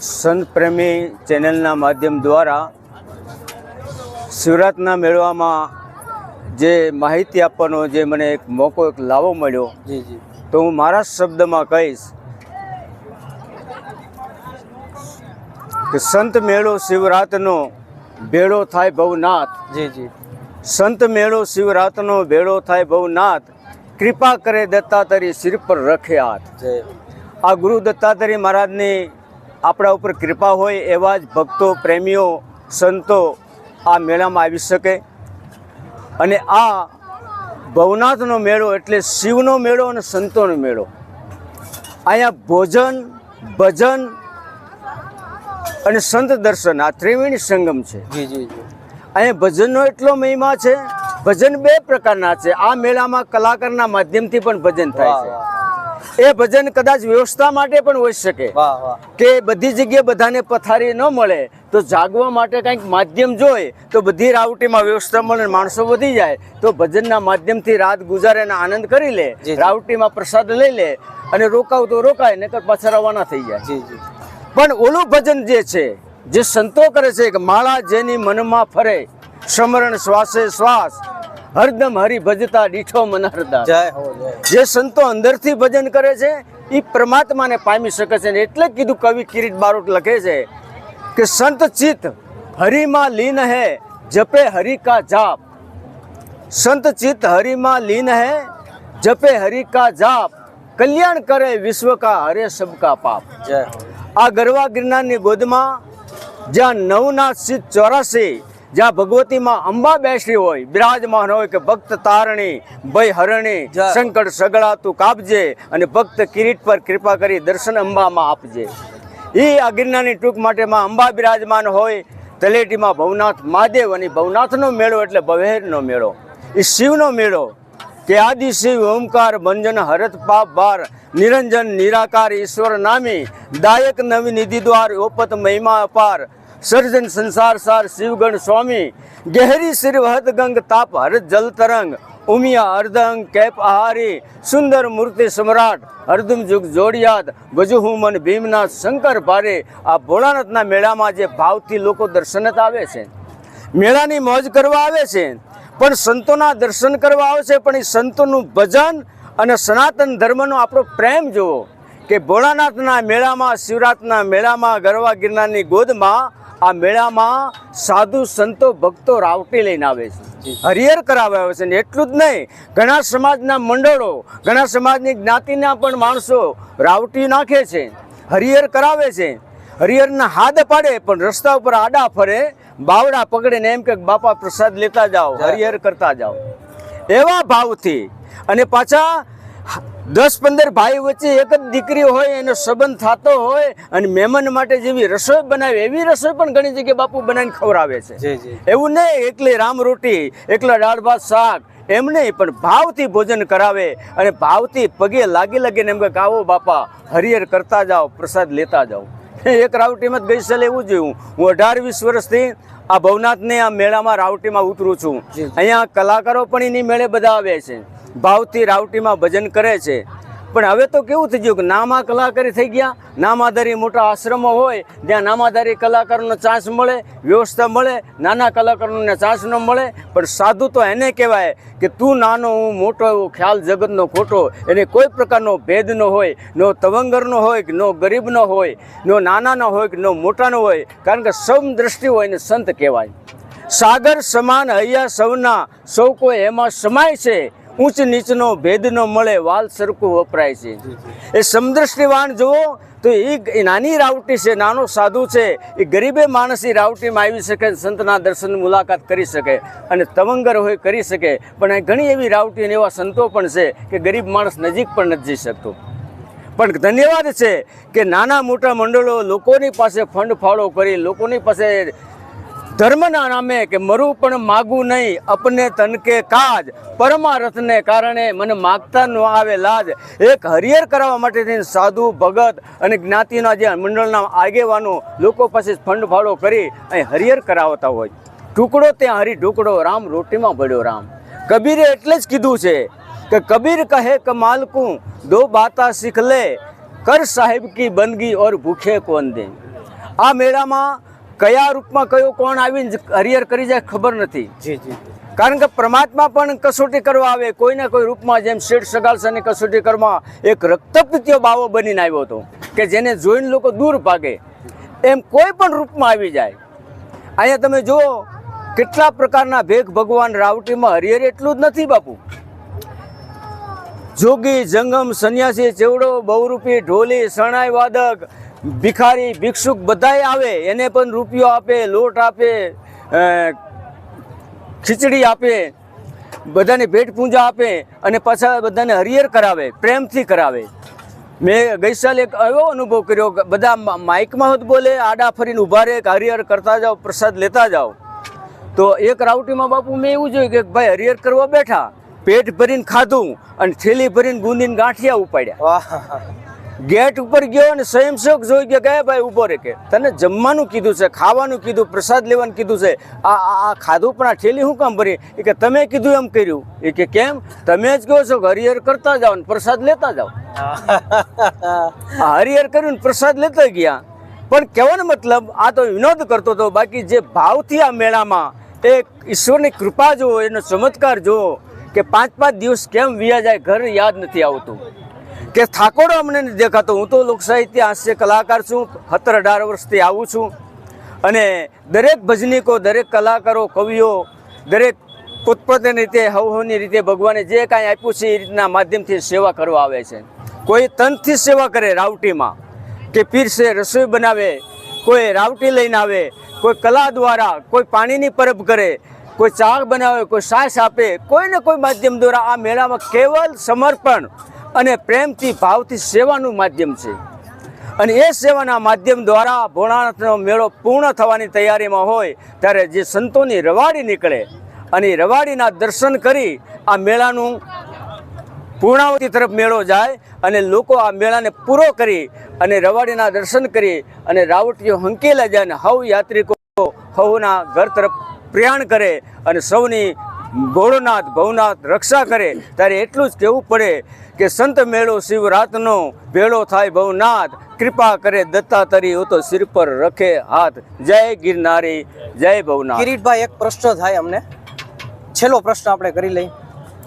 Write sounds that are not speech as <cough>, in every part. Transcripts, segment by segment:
સંત પ્રેમી ચેનલના માધ્યમ દ્વારા શિવરાતના મેળવામાં જે માહિતી આપવાનો જે મને એક મોકો એક લાવો મળ્યો તો હું મારા શબ્દમાં કહીશ કે સંત મેળો શિવરાતનો ભેળો થાય ભવનાથ. જી જી. સંત મેળો શિવરાતનો ભેળો થાય ભવનાથ. કૃપા કરે દત્તાતરી શિર પર રખે હાથ. આ ગુરુ દત્તાતરી મહારાજની આપણા ઉપર કૃપા હોય એવા જ ભક્તો પ્રેમીઓ સંતો આ મેળામાં આવી શકે. અને આ ભવનાથનો મેળો એટલે શિવનો મેળો અને સંતોનો મેળો. અહીંયા ભોજન ભજન અને સંત દર્શન આ ત્રિવેણી સંગમ છે. જી જી જી. અહીંયા ભજનનો એટલો મહિમા છે ભજન બે પ્રકારના છે. આ મેળામાં કલાકારના માધ્યમથી પણ ભજન થાય છે. એ ભજન કદાચ વ્યવસ્થા માટે પણ હોઈ શકે. કે બધી જગ્યાએ બધાને પથારી ન મળે તો જાગવા માટે કંઈક માધ્યમ જોઈએ તો બધી રાવટીમાં વ્યવસ્થા મળે માણસો વધી જાય તો ભજનના માધ્યમથી રાત ગુજારે અને આનંદ કરી લે. રાવટીમાં પ્રસાદ લઈ લે અને રોકાવ તો રોકાય નકર પાછા રવાના થઈ જાય. પણ ઓલું ભજન જે છે જે સંતો કરે છે કે માળા જેની મનમાં ફરે સમરણ શ્વાસે શ્વાસ હરદમ હરિ ભજતા દીઠો મનહરદા. જય હો જે સંતો અંદરથી ભજન કરે છે એ પરમાત્માને પામી શકે છે એટલે કીધું કવિ કિરીટ બારોટ લખે છે કે સંત ચિત્ત હરિમાં લીન હે જપે હરિ કા જાપ. સંત ચિત્ત હરિમાં લીન હે જપે હરિ કા જાપ. કલ્યાણ કરે વિશ્વ કા હરે સબ કા પાપ. જય આ ગરવા ગિરનારની ગોદમાં જ્યાં નવનાથ સિદ્ધ ચોરાસી જ્યાં ભગવતીમાં અંબા બેસી હોય બિરાજમાન હોય કે ભક્ત તારણી ભય હરણી. સંકટ સગળા તું કાપજે અને ભક્ત કિરીટ પર કૃપા કરી દર્શન અંબામાં આપજે એ આ ગિરનારની ટૂંક માટેમાં અંબા બિરાજમાન હોય તલેટીમાં ભવનાથ મહાદેવ અને ભવનાથનો મેળો એટલે બવેરનો મેળો એ શિવનો મેળો કે આદિ શિવ ઓમકાર ભંજન હરત પાપ બાર નિરંજન નિરાકાર ઈશ્વર નામી દાયક નવી નિધિ દ્વાર ઓપત મહિમા અપાર સર્જન સંસાર સાર શિવગણ સ્વામી, ગહેરી શ્રી વહત ગંગ તાપ હરત જલ તરંગ, ઉમિયા અર્ધંગ કેપ આહારી, સુંદર મૂર્તિ સમ્રાટ હરદમ જુગ જોડિયાત ભજુહુ મન ભીમનાથ શંકર ભારે. આ ભોળાનાથના મેળામાં જે ભાવથી લોકો દર્શનત આવે છે. મેળાની મોજ કરવા આવે છે. પણ સંતોના દર્શન કરવા આવે છે, પણ એ સંતોનું ભજન અને સનાતન ધર્મનો આપણો પ્રેમ જુઓ. કે ભોળાનાથના મેળામાં, શિવરાતના મેળામાં, ગરવા ગિરનારની ગોદમાં આ મેળામાં સાધુ સંતો ભક્તો રાવટી લઈને આવે છે. હરિહર કરાવે આવે છે ને એટલું જ નહીં, ઘણા સમાજના મંડળો, ઘણા સમાજની જ્ઞાતિના પણ માણસો રાવટી નાખે છે, હરિહર કરાવે છે. હરિહરના હાથ પાડે પણ રસ્તા ઉપર આડા ફરે, બાવડા પકડીને એમ કે બાપા પ્રસાદ લેતા જાઓ, હરિહર કરતા જાઓ. એવા ભાવથી અને પાછા દસ પંદર ભાઈ વચ્ચે એક જ દીકરી હોય એનો સંબંધ થતો હોય અને મહેમાન માટે જેવી રસોઈ બનાવે એવી રસોઈ પણ ઘણી જગ્યાએ બાપુ બનાવીને ખવડાવે છે. એવું નહીં એકલી રામ રોટી એકલા દાળ ભાત શાક એમ નહીં પણ ભાવથી ભોજન કરાવે અને ભાવથી પગે લાગી લાગીને એમ કે આવો બાપા હરિહર કરતા જાઓ પ્રસાદ લેતા જાઓ. <laughs> એક રાવટીમાં જ ગઈ સાલ એવું જોયું. હું અઢાર વીસ વર્ષથી આ ભવનાથને આ મેળામાં રાવટીમાં ઉતરું છું. અહીંયા કલાકારો પણ એની મેળે બધા આવે છે. ભાવથી રાવટીમાં ભજન કરે છે. પણ હવે તો કેવું થઈ ગયું કે નામા કલાકારી થઈ ગયા, નામાધારી મોટા આશ્રમો હોય ત્યાં નામાધારી કલાકારોનો ચાન્સ મળે, વ્યવસ્થા મળે, નાના કલાકારોને ચાન્સ ન મળે, પણ સાધુ તો એને કહેવાય કે તું નાનો, હું મોટો એવો ખ્યાલ જગતનો ખોટો, એને કોઈ પ્રકારનો ભેદ ન હોય, નો તવંગરનો હોય કે નો ગરીબનો હોય, નો નાનાનો હોય કે નો મોટાનો હોય, કારણ કે સમ દ્રષ્ટિ હોય એને સંત કહેવાય. સાગર સમાન હૈયા સૌના, સૌ કોઈ એમાં સમાય છે. ઊંચ નીચનો ભેદ ન મળે વાલ સરખું વપરાય છે. એ સમદ્રષ્ટિવાન જુઓ તો એ નાની રાવટી છે નાનો સાધુ છે એ ગરીબે માણસ એ રાવટીમાં આવી શકે સંતના દર્શન મુલાકાત કરી શકે અને તવંગર હોય કરી શકે. પણ અહીં ઘણી એવી રાવટી અને એવા સંતો પણ છે કે ગરીબ માણસ નજીક પણ નથી જઈ શકતો. પણ ધન્યવાદ છે કે નાના મોટા મંડળો લોકોની પાસે ફંડ ફાળો કરી લોકોની પાસે ધર્મના નામે કે મરું પણ માગું નહીં, અપને તન કે કાજ. પરમારથને કારણે મને માગતા ન આવે લાજ. એક હરિહર કરાવવા માટે થઈને સાધુ, ભગત અને જ્ઞાતિના જે મંડળના આગેવાનો લોકો પાસે ફંડ ફાળો કરી અહીં હરિયર કરાવતા હોય. ટુકડો ત્યાં હરી ઢુકડો, રામ રોટીમાં ભળ્યો રામ. કબીરે એટલે જ કીધું છે કે કબીર કહે કે માલકું, દો બાતા શીખ લે. કર સાહેબ કી બંદગી ઓર ભૂખે કોન દે? આ મેળામાં કયા રૂપમાં કયો કોણ આવીને હરિહર કરી જાય ખબર નથી. જી જી કારણ કે પરમાત્મા પણ કસોટી કરવા આવે કોઈને કોઈ રૂપમાં જેમ શેઠ સગાલસાની કસોટી કરવા એક રક્તપિત્ય બાવો બનીને આવ્યો હતો કે જેને જોઈને લોકો દૂર ભાગે. એમ કોઈ પણ રૂપમાં આવી જાય. અહીંયા તમે જુઓ કેટલા પ્રકારના ભેગ ભગવાન રાવટીમાં હરિહર એટલું જ નથી બાપુ. જોગી જંગમ સંન્યાસી ચેવડો બહુરૂપી ઢોલી શરણાઈ વાદક ભિખારી ભિક્ષુક બધાય આવે, એને પણ રૂપિયો આપે, લોટ આપે ખીચડી આપે, બધાને ભેટ પૂજા આપે અને પાછા બધાને હરિયર કરાવે, પ્રેમથી કરાવે. મેં ગઈ સાલ એક એવો અનુભવ કર્યો બધા માઇકમાં હોત બોલે, આડા ફરીને ઊભા રહે, કે હરિહર કરતા જાઓ, પ્રસાદ લેતા જાઓ. તો એક રાઉટીમાં બાપુ મેં એવું જોયું કે ભાઈ હરિહર કરવા બેઠા, પેટ ભરીને ખાધું અને થેલી ભરીને ગુંદીને ગાંઠિયા ઉપાડ્યા. ગેટ ઉપર ગયો અને સ્વયંસેવક જોઈ ગયો ગયા ભાઈ ઊભો રે કે. તને જમવાનું કીધું છે ખાવાનું કીધું પ્રસાદ લેવાનું કીધું છે. આ આ આ ખાધું પણ આ ઠેલી શું કામ ભરી? એ કે તમે કીધું એમ કર્યું. એ કે કેમ? તમે જ કહો છો કે હરિહર કરતા જાઓ ને પ્રસાદ લેતા જાઓ. હરિહર કર્યું ને પ્રસાદ લેતા ગયા. પણ કહેવાનો મતલબ આ તો વિનોદ કરતો હતો બાકી જે ભાવથી આ મેળામાં એ ઈશ્વરની કૃપા જુઓ એનો ચમત્કાર જુઓ કે પાંચ પાંચ દિવસ કેમ વિયા જાય ઘર યાદ નથી આવતું. કે થાકોડો અમને નથી દેખાતો. હું તો લોકસાહિત્ય હાસ્ય કલાકાર છું. સત્તર અઢાર વર્ષથી આવું છું. અને દરેક ભજનીકો, દરેક કલાકારો, કવિઓ, દરેક પોતપોતાની રીતે હવહની રીતે ભગવાને જે કાંઈ આપ્યું છે એ રીતના માધ્યમથી સેવા કરવા આવે છે. કોઈ તનથી સેવા કરે રાવટીમાં, કે પીરસે રસોઈ બનાવે, કોઈ રાવટી લઈને આવે, કોઈ કલા દ્વારા, કોઈ પાણીની પરબ કરે, કોઈ ચા બનાવે, કોઈ સાસ આપે કોઈ ને કોઈ માધ્યમ દ્વારા આ મેળામાં કેવલ સમર્પણ અને પ્રેમથી, ભાવથી સેવાનું માધ્યમ છે. અને એ સેવાના માધ્યમ દ્વારા ભોળાનાથનો મેળો પૂર્ણ થવાની તૈયારીમાં હોય, ત્યારે જે સંતોની રવાડી નીકળે અને રવાડીના દર્શન કરી આ મેળાનું પૂર્ણાવતી તરફ મેળો જાય અને લોકો આ મેળાને પૂરો કરી અને રવાડીના દર્શન કરી અને રાવટીઓ હંકેલા જાય અને હવ યાત્રિકો હવના ઘર તરફ પ્રયાણ કરે અને સૌની ભોળોનાથ ભવનાથ રક્ષા કરે, ત્યારે એટલું જ કહેવું પડે કે સંત મેળો શિવરાતનો ભેળો થાય. ભવનાથ, કૃપા કરે દત્તાતરી હું તો સિર પર રખે હાથ. જય ગિરનારી, જય ભવનાથ. કિરીટભાઈ, એક પ્રશ્ન થાય અમને. છેલ્લો પ્રશ્ન આપણે કરી લઈ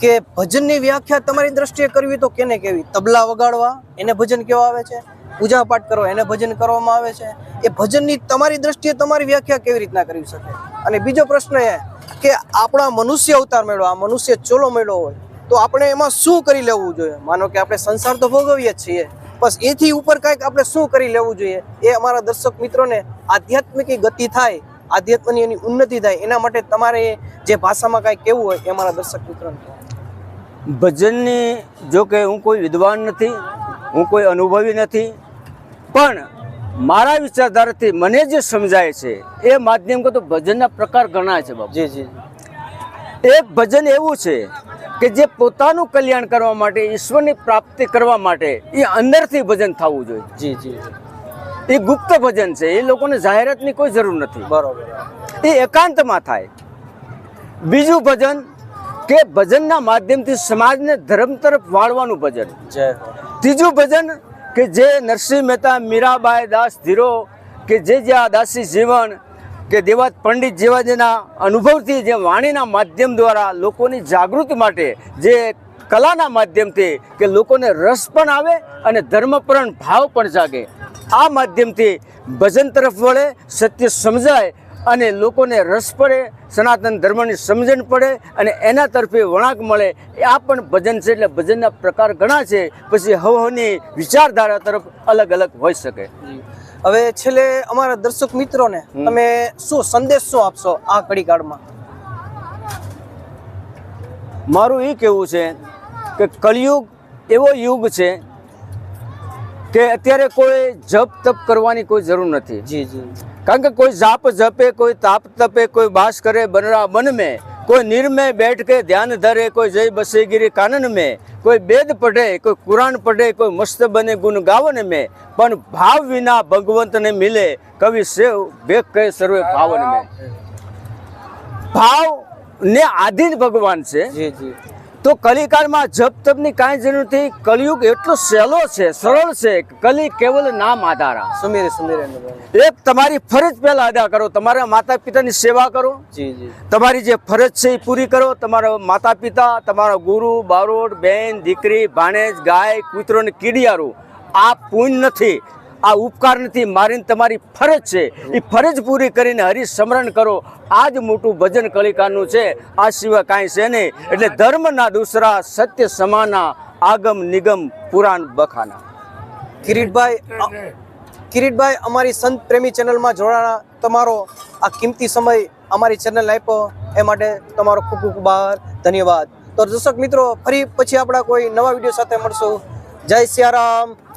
કે ભજનની વ્યાખ્યા તમારી દ્રષ્ટિએ કરવી તો કેને કેવી? તબલા વગાડવા, એને ભજન કેવા આવે છે? પૂજા પાઠ કરવા, એને ભજન કરવામાં આવે છે? એ ભજનની તમારી દ્રષ્ટિએ તમારી વ્યાખ્યા કેવી રીતના કરી શકે? અને બીજો પ્રશ્ન એ કે આપણા મનુષ્ય અવતાર મેળવો, આ મનુષ્ય ચોલો મેળો હોય, તો આપણે એમાં શું કરી લેવું જોઈએ? માનો કે આપણે સંસાર તો ભોગવીએ જ છીએ, બસ એથી ઉપર કાંઈક આપણે શું કરી લેવું જોઈએ? એ અમારા દર્શક મિત્રોને આધ્યાત્મિક ગતિ થાય, આધ્યાત્મની એની ઉન્નતિ થાય, એના માટે તમારે જે ભાષામાં કાંઈ કહેવું હોય એ અમારા દર્શક મિત્રોને ભજનની જો કે હું કોઈ વિદ્વાન નથી, હું કોઈ અનુભવી નથી, પણ મારા વિચારધારાથી મને જે સમજાય છે એ માધ્યમ તો ભજનના પ્રકાર ઘણા છે બાબુ જી જી. એક ભજન એવું છે કે જે પોતાનું કલ્યાણ કરવા માટે ઈશ્વરની પ્રાપ્તિ કરવા માટે એ અંદરથી ભજન થવું જોઈએ. જી જી. એ ગુપ્ત ભજન છે એ લોકોને જાહેરાતની કોઈ જરૂર નથી. બરોબર. એ એકાંતમાં થાય. બીજું ભજન કે ભજનના માધ્યમથી સમાજને ધર્મ તરફ વાળવાનું ભજન. ત્રીજું ભજન કે જે નરસિંહ મહેતા, મીરાબાઈ દાસ ધીરો, કે જે જે આ દાસી જીવન, કે દેવાત પંડિત જેવા જેના અનુભવથી, જે વાણીના માધ્યમ દ્વારા લોકોની જાગૃતિ માટે, જે કલાના માધ્યમથી, કે લોકોને રસ પણ આવે અને ધર્મપરણ ભાવ પણ જાગે. આ માધ્યમથી ભજન તરફ વળે, સત્ય સમજાય અને લોકોને રસ પડે સનાતન ધર્મની સમજણ પડે અને એના તરફે વળાંક મળે. આ પણ ભજન છે એટલે ભજનના પ્રકાર ઘણા છે. પછી હવની વિચારધારા તરફ અલગ અલગ હોઈ શકે. હવે છેલ્લે અમારા દર્શક મિત્રોને તમે શું સંદેશ શું આપશો આ કડીકાળમાં મારું એ કહેવું છે કે કળિયુગ એવો યુગ છે કે અત્યારે કોઈ જપ તપ કરવાની કોઈ જરૂર નથી. જી જી. કારણ કે કોઈ જાપ જપે કોઈ તાપ તપે કોઈ બાસ કરે બનરા મન મેં કોઈ નિર્મય બેઠકે ધ્યાન ધરે કોઈ જય બસેગીરી કાનન મેં કોઈ બેદ પઢે કોઈ કુરાન પઢે કોઈ મસ્ત બને ગુણ ગાવન મેં પણ ભાવ વિના ભગવંતને મિલે કવિ સેવ બેક કહે સર્વે ભાવન મેં ભાવ ને આધીન ભગવાન છે. જી જી. તો કલિકાળમાં જપ તપની કાંઈ જરૂર નથી. કલિયુગ એટલો સહેલો છે સરળ છે કલી કેવલ નામ આધારા. સુમીરે સુમીરે એક તમારી ફરજ પહેલા અદા કરો. તમારા માતા પિતાની સેવા કરો. જી જી. તમારી જે ફરજ છે એ પૂરી કરો. તમારા માતા પિતા તમારા ગુરુ બારોડ બેન દીકરી ભાણેજ ગાય કૂતરો ને કીડિયારું આ પૂન નથી. આ ઉપકાર નથી મારીને તમારી ફરજ છે. એ ફરજ પૂરી કરીને હરિસ્મરણ કરો. આ જ મોટું ભજન કલિકાનું છે. આ સિવાય કાંઈ છે નહીં. એટલે ધર્મના દુસરા સત્ય સમાના આગમ નિગમ પુરાણ બખાના. કિરીટભાઈ કિરીટભાઈ, અમારી સંત પ્રેમી ચેનલમાં જોડાણા તમારો આ કિંમતી સમય અમારી ચેનલ આપ્યો. એ માટે તમારો ખૂબ ખૂબ આભાર. ધન્યવાદ. તો દર્શક મિત્રો, ફરી પછી આપણા કોઈ નવા વીડિયો સાથે મળશું. જય સિયારામ.